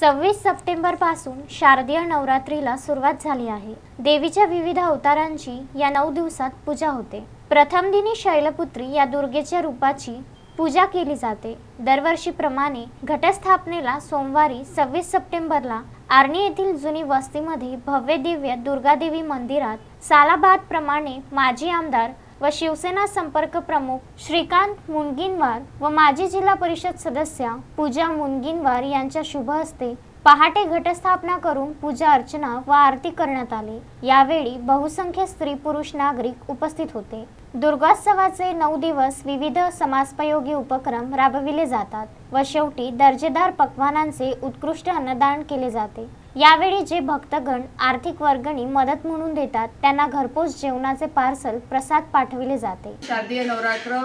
सव्वीस सप्टेंबरपासून शारदीय नवरात्रीला सुरुवात झाली आहे. देवीच्या विविध अवतारांची या नऊ दिवसात पूजा होते. प्रथम दिनी शैलपुत्री या दुर्गेच्या रूपाची पूजा केली जाते. दरवर्षीप्रमाणे घटस्थापनेला सोमवारी सव्वीस सप्टेंबरला आर्णी येथील जुनी वस्तीमध्ये भव्य दिव्य दुर्गादेवी मंदिरात सालाबादप्रमाणे माजी आमदार व शिवसेना संपर्क प्रमुख श्रीकांत मुनगिनवार व माजी जिल्हा परिषद सदस्या पूजा मुनगिनवार यांच्या शुभ हस्ते पहाटे घटस्थापना करून पूजा अर्चना व आरती करण्यात आली. यावेळी बहुसंख्य स्त्री पुरुष नागरिक उपस्थित होते. दुर्गोत्सवाचे नऊ दिवस विविध समाजपयोगी उपक्रम राबविले जातात व शेवटी दर्जेदार पक्वानांचे उत्कृष्ट अन्नदान केले जाते. यावेळी जे भक्तगण आर्थिक वर्गणी मदत म्हणून देतात त्यांना घरपोच जेवणाचे पार्सल प्रसाद पाठविले जाते. शारदीय नवरात्र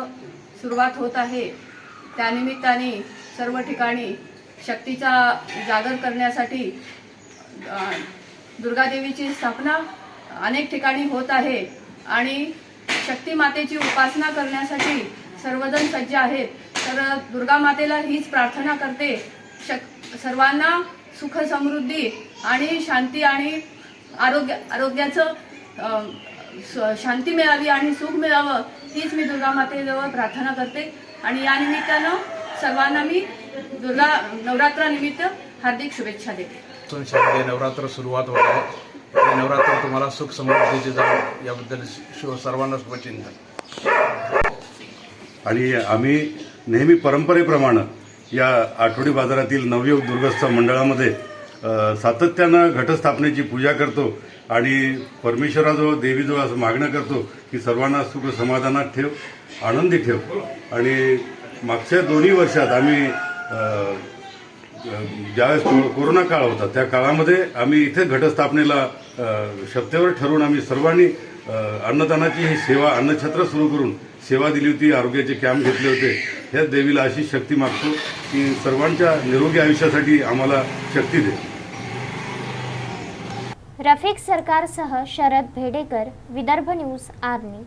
सुरुवात होत आहे. त्यानिमित्ताने सर्व ठिकाणी शक्तीचा जागर करण्यासाठी दुर्गादेवीची स्थापना अनेक ठिकाणी होत आहे आणि शक्ती मातेची उपासना करण्यासाठी सर्वजण सज्ज आहेत. तर दुर्गा मातेला हीच प्रार्थना करते. शक सर्वांना सुख समृद्धी आणि शांती आणि आरोग्य आरोग्याचं स- शांती मिळावी आणि सुख मिळावं हीच मी दुर्गा मातेजवळ प्रार्थना करते. आणि या निमित्तानं सर्वांना मी दुर्गा नवरात्रानिमित्त हार्दिक शुभेच्छा देते. शारदीय नवरात्र सुरुवात होत. आहे हे नवरात्र तुम्हाला सुख समृद्धीचे जावं. याबद्दल शु सर्वांना शुभचिंतन. आणि आम्ही नेहमी परंपरेप्रमाणे या आठवडी बाजारातील नवयुग दुर्गस्थ मंडळामध्ये सातत्यानं घटस्थापनेची पूजा करतो आणि परमेश्वराजवळ देवीजवळ असं मागणं करतो की सर्वांना सुख समाधानात ठेव आनंदी ठेव. आणि मागच्या दोन्ही वर्षात आम्ही ज्यावेळेस कोरोना काळ होता त्या काळामध्ये आम्ही इथे घटस्थापनेला अ, शब्देवर ठरवून आम्ही सर्वांनी अन्नदानाची ही सेवा अन्नछत्र सुरू करून सेवा दिली होती आरोग्याचे कॅम्प घेतले होते. ह्या देवीला अशी शक्ती मागतो की सर्वांच्या निरोगी आयुष्यासाठी आम्हाला शक्ती दे. रफिक सरकारसह शरद भेडेकर विदर्भ न्यूज आर्मी.